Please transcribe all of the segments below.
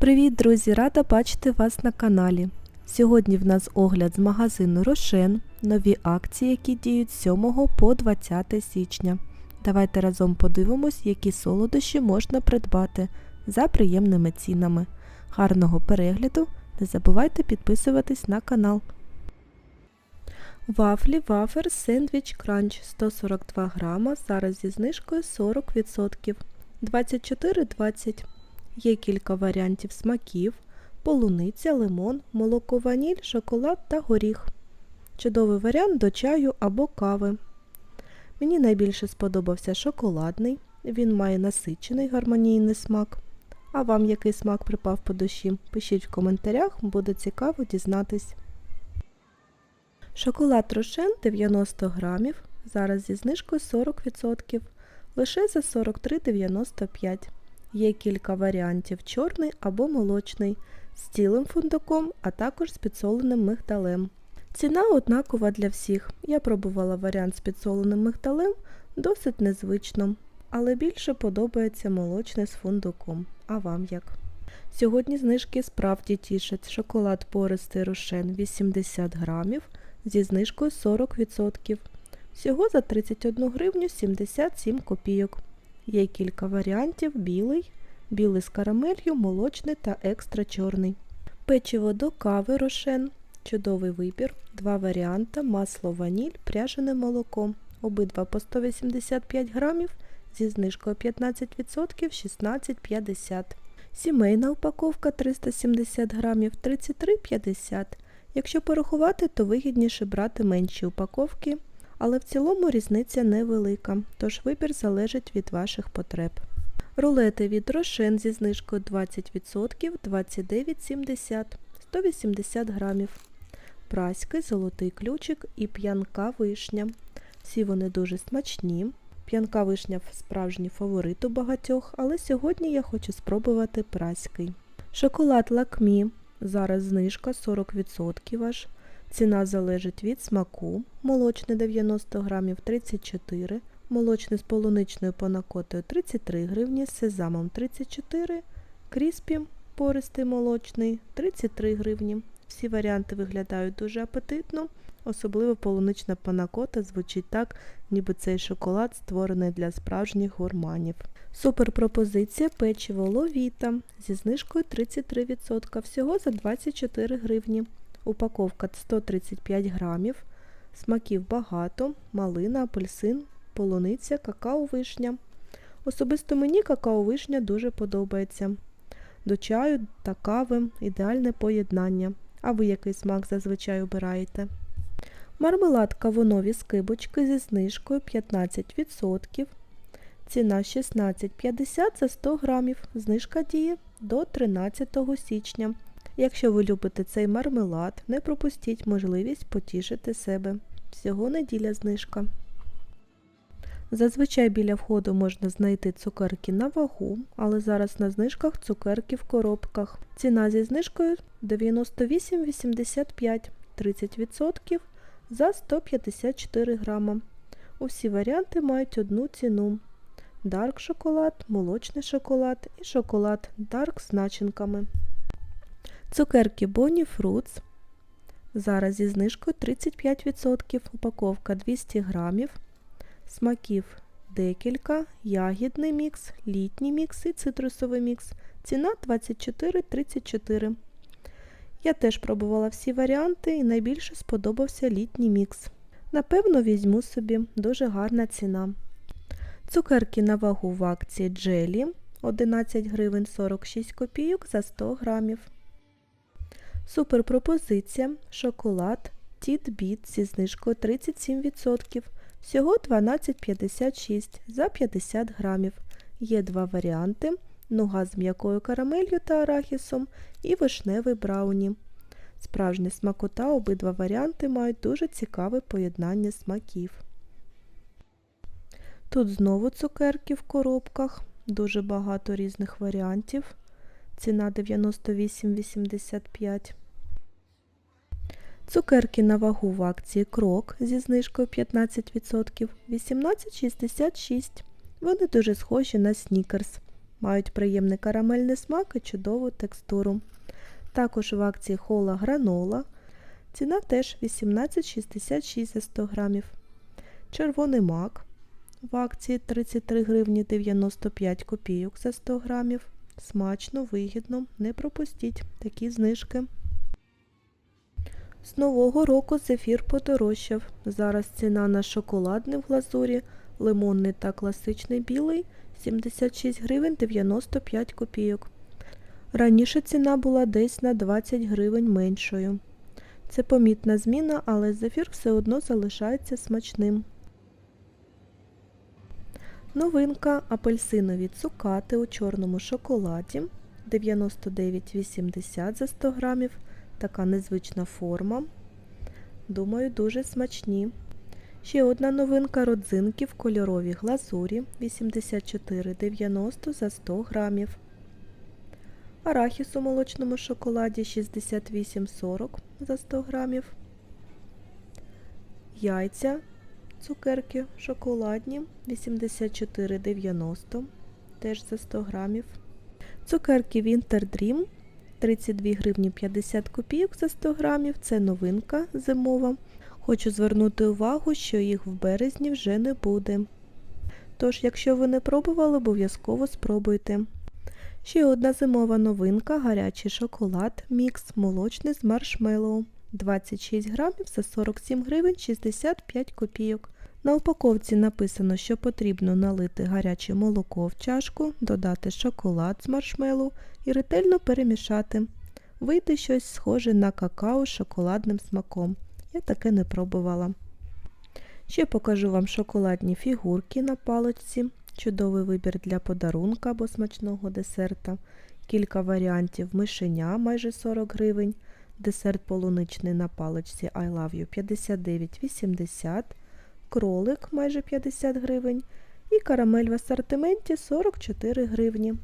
Привіт, друзі! Рада бачити вас на каналі. Сьогодні в нас огляд з магазину Рошен, нові акції, які діють з 7 по 20 січня. Давайте разом подивимось, які солодощі можна придбати за приємними цінами. Гарного перегляду! Не забувайте підписуватись на канал. Вафлі Вафер Сендвіч Кранч 142 грама, зараз зі знижкою 40%. 24,20. Є кілька варіантів смаків: полуниця, лимон, молоко ваніль, шоколад та горіх. Чудовий варіант до чаю або кави. Мені найбільше сподобався шоколадний. Він має насичений гармонійний смак. А вам який смак припав по душі? Пишіть в коментарях, буде цікаво дізнатись. Шоколад Рошен 90 грамів, зараз зі знижкою 40%, лише за 43,95. Є кілька варіантів чорний або молочний, з цілим фундуком, а також з підсоленим мигдалем. Ціна однакова для всіх. Я пробувала варіант з підсоленим мигдалем, досить незвично, але більше подобається молочний з фундуком. А вам як? Сьогодні знижки справді тішать. Шоколад пористий рошен 80 грамів зі знижкою 40%. Всього за 31 гривню 77 копійок. Є кілька варіантів білий, білий з карамелью, молочний та екстра чорний. Печиво до кави рошен. Чудовий вибір. Два варіанти масло ваніль, пряжене молоко. Обидва по 185 грамів зі знижкою 15% 16,50. Сімейна упаковка 370 грамів 33,50. Якщо порахувати, то вигідніше брати менші упаковки, але в цілому різниця невелика, тож вибір залежить від ваших потреб. Рулети від рошен зі знижкою 20% 29,70 180 грамів. Праський, золотий ключик і п'янка вишня. Всі вони дуже смачні. П'янка вишня справжній фаворит у багатьох, але сьогодні я хочу спробувати праський. Шоколад лакмі. Зараз знижка 40% аж. Ціна залежить від смаку. Молочний 90 грамів 34, молочний з полуничною панакотою 33 гривні, з сезамом 34, кріспі пористий молочний 33 гривні. Всі варіанти виглядають дуже апетитно, особливо полунична панакота звучить так, ніби цей шоколад створений для справжніх гурманів. Супер пропозиція печиво ловіта зі знижкою 33%, всього за 24 гривні. Упаковка 135 грамів, смаків багато, малина, апельсин, полуниця, какао-вишня. Особисто мені какао-вишня дуже подобається. До чаю та кави ідеальне поєднання. А ви який смак зазвичай обираєте? Мармелад кавунові скибочки зі знижкою 15%. Ціна 16,50 за 100 грамів. Знижка діє до 13 січня. Якщо ви любите цей мармелад, не пропустіть можливість потішити себе. Всього неділя знижка. Зазвичай біля входу можна знайти цукерки на вагу, але зараз на знижках цукерки в коробках. Ціна зі знижкою 98,85 30% за 154 грама. Усі варіанти мають одну ціну. Дарк шоколад, молочний шоколад і шоколад Дарк з начинками. Цукерки Bonnie Fruits. Зараз зі знижкою 35%, упаковка 200 грамів. Смаків декілька, ягідний мікс, літній мікс і цитрусовий мікс. Ціна 24,34. Я теж пробувала всі варіанти і найбільше сподобався літній мікс. Напевно, візьму собі дуже гарна ціна. Цукерки на вагу в акції Джелі 11 гривень 46 копійок за 100 грамів. Супер пропозиція шоколад Тіт-Біт зі знижкою 37%. Всього 12,56 за 50 грамів. Є два варіанти: нуга з м'якою карамелью та арахісом і вишневий брауні. Справжня смакота обидва варіанти мають дуже цікаве поєднання смаків. Тут знову цукерки в коробках, дуже багато різних варіантів. Ціна 98,85. Цукерки на вагу в акції Крок зі знижкою 15%, 18,66. Вони дуже схожі на снікерс. Мають приємний карамельний смак і чудову текстуру. Також в акції хола гранола. Ціна теж 18,66 за 100 грамів. Червоний мак в акції 33 гривні 95 копійок за 100 грамів. Смачно, вигідно, не пропустіть такі знижки. З нового року зефір подорожчав. Зараз ціна на шоколадний в глазурі, лимонний та класичний білий 76 гривень 95 копійок. Раніше ціна була десь на 20 гривень меншою. Це помітна зміна, але зефір все одно залишається смачним. Новинка апельсинові цукати у чорному шоколаді 99,80 за 100 грамів. Така незвична форма. Думаю, дуже смачні. Ще одна новинка родзинки в кольоровій глазурі 84,90 за 100 грамів. Арахіс у молочному шоколаді 68,40 за 100 грамів. Яйця цукерки шоколадні 84,90 теж за 100 грамів. Цукерки Winter Dream 32 гривні 50 копійок за 100 грамів. Це новинка зимова. Хочу звернути увагу, що їх в березні вже не буде. Тож, якщо ви не пробували, обов'язково спробуйте. Ще одна зимова новинка гарячий шоколад мікс молочний з маршмеллоу. 26 грамів за 47 гривень 65 копійок. На упаковці написано, що потрібно налити гаряче молоко в чашку, додати шоколад з маршмеллоу і ретельно перемішати. Вийде щось схоже на какао з шоколадним смаком. Я таке не пробувала. Ще покажу вам шоколадні фігурки на паличці. Чудовий вибір для подарунка або смачного десерта. Кілька варіантів мишеня майже 40 гривень. Десерт полуничний на паличці I Love You 59,80 кролик майже 50 гривень і карамель в асортименті 44 гривні.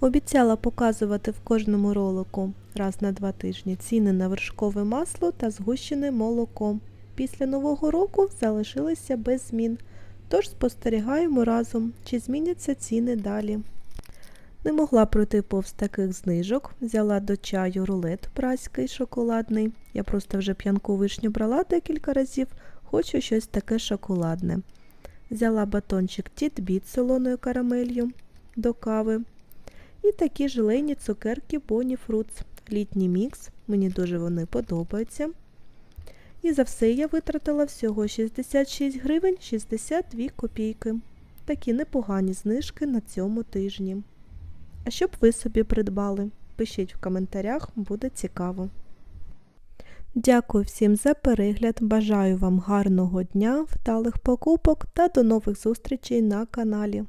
Обіцяла показувати в кожному ролику раз на два тижні ціни на вершкове масло та згущене молоко. Після нового року залишилися без змін, тож спостерігаємо разом, чи зміняться ціни далі. Не могла пройти повз таких знижок, взяла до чаю рулет праський шоколадний. Я просто вже п'янку вишню брала декілька разів, хочу щось таке шоколадне. Взяла батончик тітбіт з солоною карамелью до кави. І такі желейні цукерки Bonnie Fruits. Літній мікс, мені дуже вони подобаються. І за все я витратила всього 66 гривень 62 копійки. Такі непогані знижки на цьому тижні. А що б ви собі придбали? Пишіть в коментарях, буде цікаво. Дякую всім за перегляд. Бажаю вам гарного дня, вдалих покупок та до нових зустрічей на каналі.